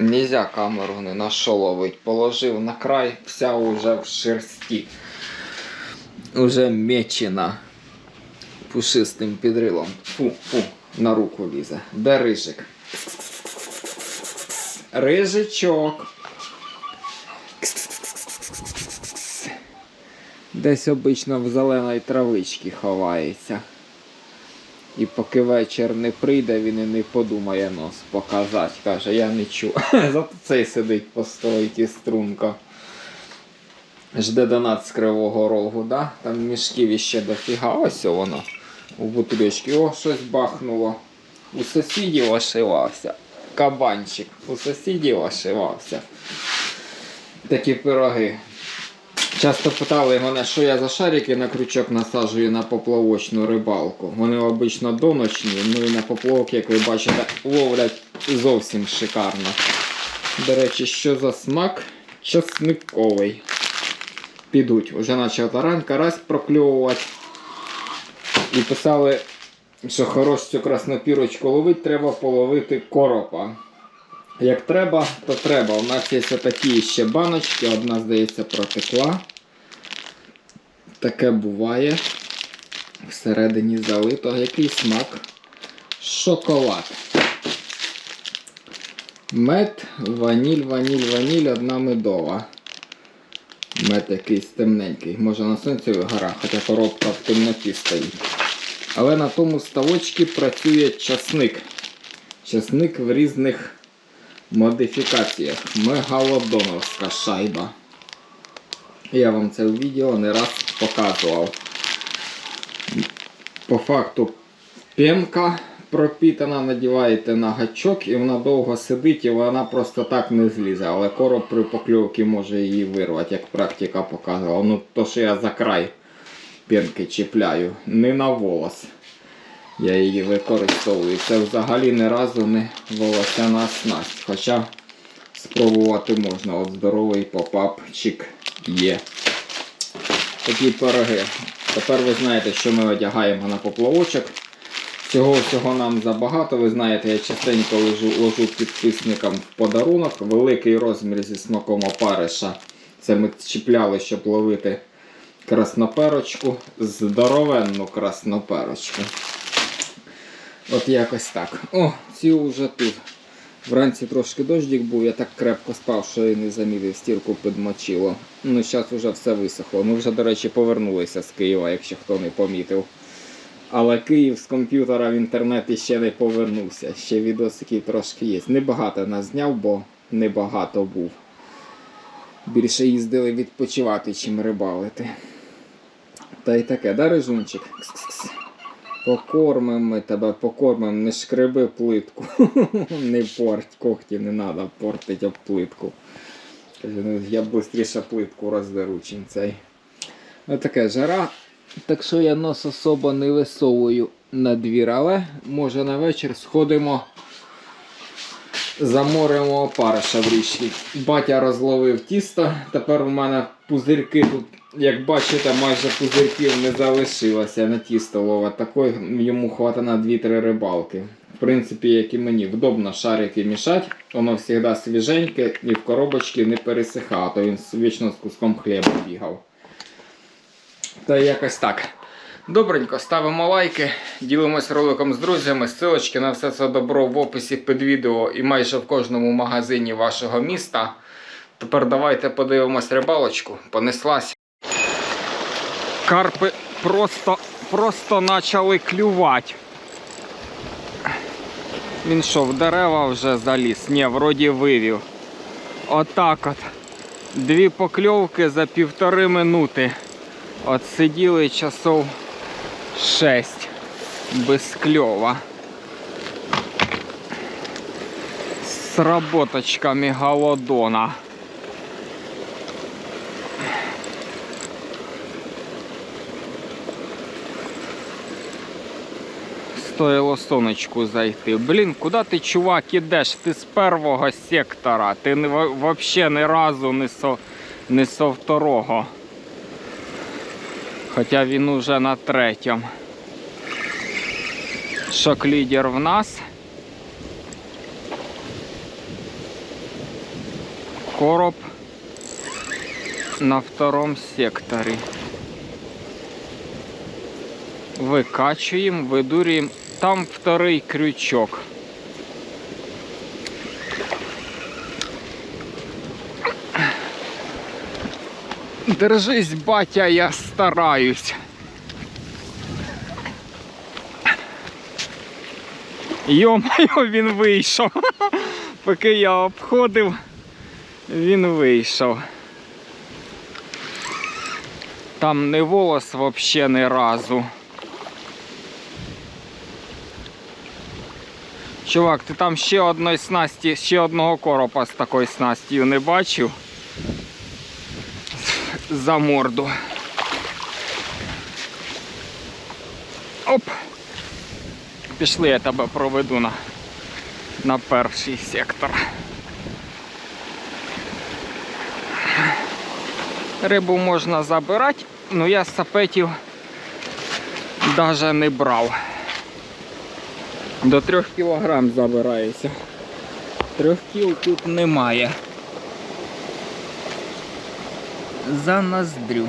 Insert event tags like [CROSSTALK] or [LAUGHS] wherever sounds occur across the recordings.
Нельзя камеру не на що. Положив на край, вся уже в шерсті. Уже мечена пушистим підрилом. Фу, фу, на руку лізе. Де рижик? Рижичок. Десь обично в зеленій травичці ховається. І поки вечір не прийде, він і не подумає нос показати. Каже, я не чую. [LAUGHS] Зато цей сидить по стойці струнка. Жде донат з кривого рогу, да? Там мішків іще дофіга. Ось воно. У бутилечки. О, щось бахнуло. У сусідів ошивався. Кабанчик. У сусідів ошивався. Такі пироги. Часто питали мене, що я за шарики на крючок насаджую на поплавочну рибалку. Вони обично доночні, ну і на поплавок, як ви бачите, ловлять зовсім шикарно. До речі, що за смак? Часниковий. Підуть. Уже почав тарань, карась прокльовувати. І писали, що хорошу цю краснопірочку ловити, треба половити коропа. Як треба, то треба. У нас є такі ще баночки, одна, здається, протекла. Таке буває. Всередині залито. Який смак? Шоколад. Мед, ваніль, ваніль, ваніль, одна медова. Мед якийсь темненький. Може на сонці вигора, хоча коробка в темноті стоїть. Але на тому ставочці працює часник. Часник в різних модифікаціях. Мегалодоновська шайба. Я вам це в відео не раз показував. По факту пенка пропітана, надіваєте на гачок і вона довго сидить і вона просто так не злізе. Але короб при покльовці може її вирвати, як практика показувала. Ну то що я за край пенки чіпляю, не на волос. Я її використовую. Це взагалі ні разу не волосяна снасть. Хоча спробувати можна. От здоровий попапчик є. Такі пироги. Тепер ви знаєте, що ми одягаємо на поплавочок. Цього всього нам забагато. Ви знаєте, я частенько ложу, ложу підписникам в подарунок. Великий розмір зі смаком опариша. Це ми чіпляли, щоб ловити красноперочку. Здоровенну красноперочку. От якось так. О, ці вже тут. Вранці трошки дощик був, я так крепко спав, що і не замітив, стірку підмочило. Ну, зараз вже все висохло. Ми вже, до речі, повернулися з Києва, якщо хто не помітив. Але Київ з комп'ютера в інтернет ще не повернувся. Ще відосики трошки є. Небагато нас зняв, бо небагато був. Більше їздили відпочивати, чим рибалити. Та й таке, да, рижунчик? Кс-кс-кс. Покормимо ми тебе, покормимо, не шкреби плитку. [LAUGHS] не порть, когті не треба портити об плитку. Ну я швидше плитку роздеру, чим цей. Ось таке жара. Так що я нос особо не висовую на двір, але може на вечір сходимо, заморимо опариша в річці. Батя розловив тісто, тепер у мене пузирки тут, як бачите, майже пузирків не залишилося на тісто лова. Такої йому хватить на 2-3 рибалки. В принципі, як і мені, вдобно шарики мішати, воно завжди свіженьке і в коробочці не пересихає, а то він вічно з куском хліба бігав. Та якось так. Добренько, ставимо лайки, ділимось роликом з друзями. Ссылочки на все це добро в описі під відео і майже в кожному магазині вашого міста. Тепер давайте подивимось рибалочку. Понеслась. Карпи просто, просто почали клювати. Він що, в дерева вже заліз? Ні, вроді вивів. Отак от. Дві покльовки за півтори минути. От сиділи часов 6 без кльова. З работочками голодона. Стоїло сонечку зайти. Блін, куди ти, чувак, ідеш? Ти з першого сектора. Ти не, взагалі ні разу не со, не со второго. Хоча він уже на третьому. Шок лідер в нас. Короб на втором секторі. Викачуємо, видурюємо. Там вторий крючок. Держись, батя, я стараюсь. Йо-моє, він вийшов. Поки я обходив, він вийшов. Там не волос вообще ні разу. Чувак, ти там ще одної снасті, ще одного коропа з такою снастю не бачив? За морду. Оп! Пішли, я тебе проведу на, на перший сектор. Рибу можна забирати, але я сапетів навіть не брав. До 3 кг забирається. Трьох кіл тут немає. За ноздрю.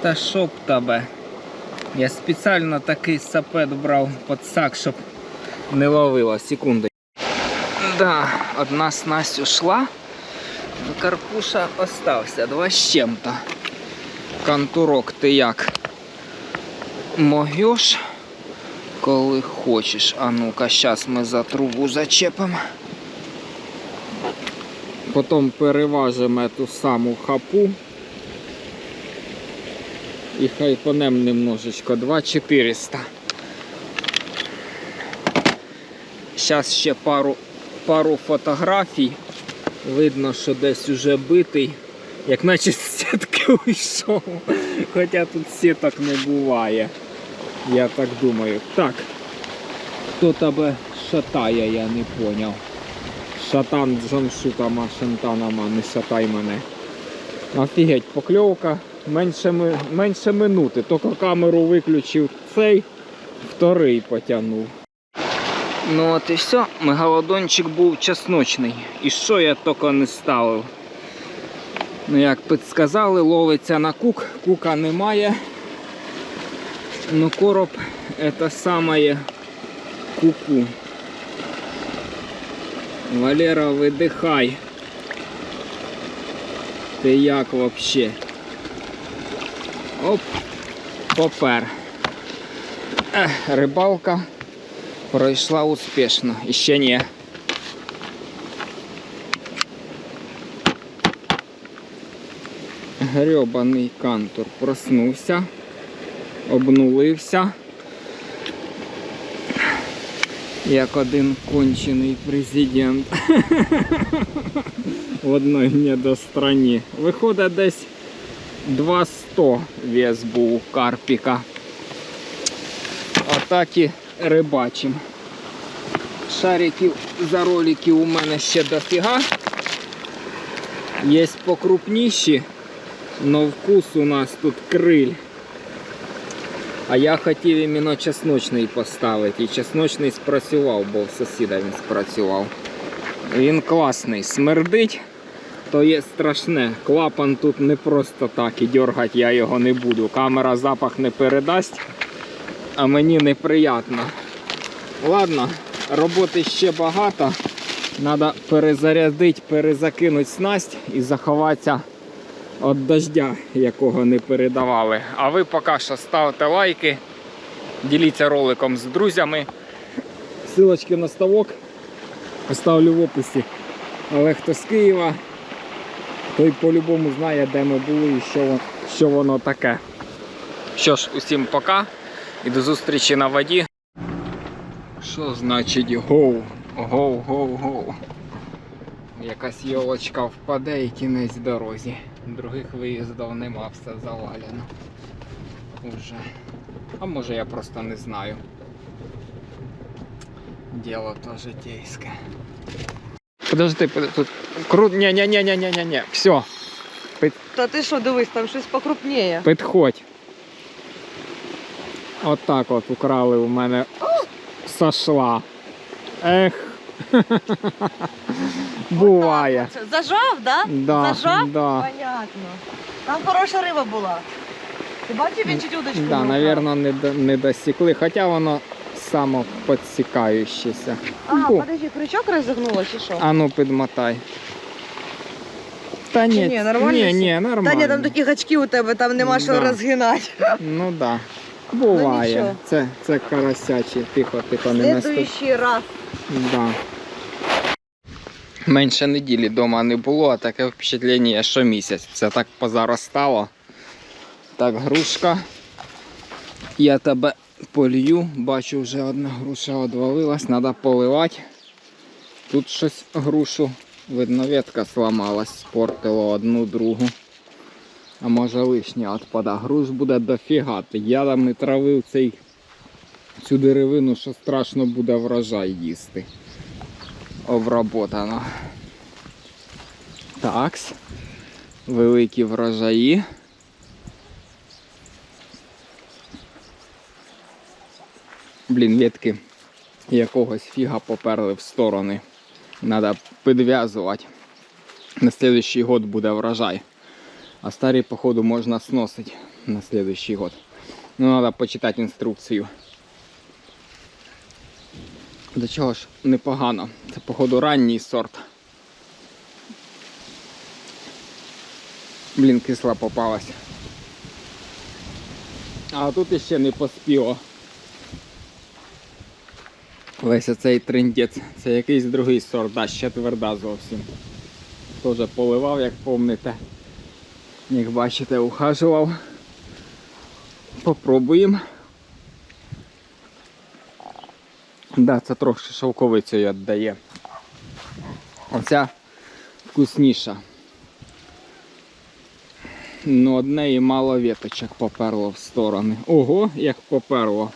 Та щоб тебе. Я спеціально такий сапет брав під сак, щоб не ловило. Секунду. Да, одна снасть ушла, но карпуша остався. Два з чим-то. Кантурок ти як? Могеш, коли хочеш. А ну-ка, зараз ми за трубу зачепимо. Потім переважимо ту саму хапу. І хайпанем немножечко. 2400. Зараз ще пару, пару фотографій. Видно, що десь уже битий. Як наче з сітки [LAUGHS] вийшов. Хоча тут сіток не буває. Я так думаю. Так. Хто тебе шатає, я не поняв. Шатан Джоншутама, Шантанама, не шатай мене. Офігеть, покльовка менше, менше минути. Тільки камеру виключив цей, вторий потягнув. Ну от і все, мегалодончик був чесночний. І що я тільки не ставив. Ну, як підсказали, ловиться на кук, кука немає. Ну короб це саме куку. Валера, видихай. Ти як вообще? Оп, попер. Ех, рибалка пройшла успішно. І ще ні. Грьобаний кантур проснувся, Обнулився. Як один кончений президент в одній недострані. Виходить десь 200 вес був карпіка. Отак і рибачим. Шариків за роликів у мене ще дофіга. Є покрупніші, но вкус у нас тут криль. А я хотів іменно чесночний поставити. І чесночний спрацював, бо в сусіда він спрацював. Він класний, смердить, то є страшне. Клапан тут не просто так і дергати я його не буду. Камера запах не передасть, а мені неприємно. Ладно, роботи ще багато. Треба перезарядити, перезакинути снасть і заховатися від дождя, якого не передавали. А ви поки що ставте лайки, діліться роликом з друзями. Силочки на ставок оставлю в описі. Але хто з Києва, той по-любому знає, де ми були і що, що воно таке. Що ж, усім пока і до зустрічі на воді. Що значить гоу? Гоу, гоу, гоу. Якась йолочка впаде і кінець дорозі. Других виїздів нема, все завалено. Уже. А може я просто не знаю. Діло то житейське. Подожди, под- тут крут. Ні, ні, ні, ні, ні, ні, ні. Все. Та ти що, дивись, там щось покрупніє. Підходь. От так от украли у мене сошла. Ех. [LAUGHS] Буває. Зажав, да? Да, Зажав? да. Понятно. Там хороша риба була. Ти бачив, він чуть удочку Да, брав? не, до- не досікли, хоча воно самоподсікаючеся. А, Бу. подожди, крючок розігнуло чи що? А ну підмотай. Та ні, ні, нормально ні, ні, нормально. Та ні, там такі гачки у тебе, там нема що Да. розгинати. Ну да. Буває. нічого. це, це карасячі. Тихо, тихо, не наступ. Слідуючий раз. Да. Менше неділі вдома не було, а таке впечатлення, що місяць. Це так позаростало. Так, грушка. Я тебе полью. Бачу, вже одна груша одвалилась, треба поливати. Тут щось грушу. Видно, ветка сламалась, спортило одну другу. А може лишня відпада. Груш буде дофіга. Я там не травив цей цю деревину, що страшно буде врожай їсти. Обработано. Такс. Великі врожаї. Блін, ветки якогось фіга поперли в сторони. Надо підв'язувати. На следующий год буде врожай. А старі, походу, можна сносити на следующий год. Ну, треба почитати інструкцію. До чого ж непогано. Це, походу, ранній сорт. Блін, кисла попалась. А тут іще не поспіло. Весь оцей трендець. Це якийсь другий сорт, да, ще тверда зовсім. Теж поливав, як помните. Як бачите, ухажував. Попробуємо. Да, це трохи шовковицею віддає. Оця вкусніша. Ну, одне і мало веточок поперло в сторони. Ого, як поперло.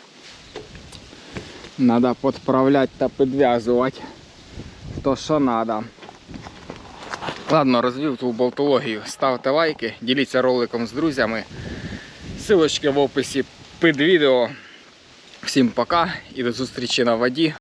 Надо підправляти та підв'язувати. То що надо. Ладно, розвів ту болтологію. Ставте лайки, діліться роликом з друзями. Силочки в описі під відео. Всім пока і до зустрічі на воді.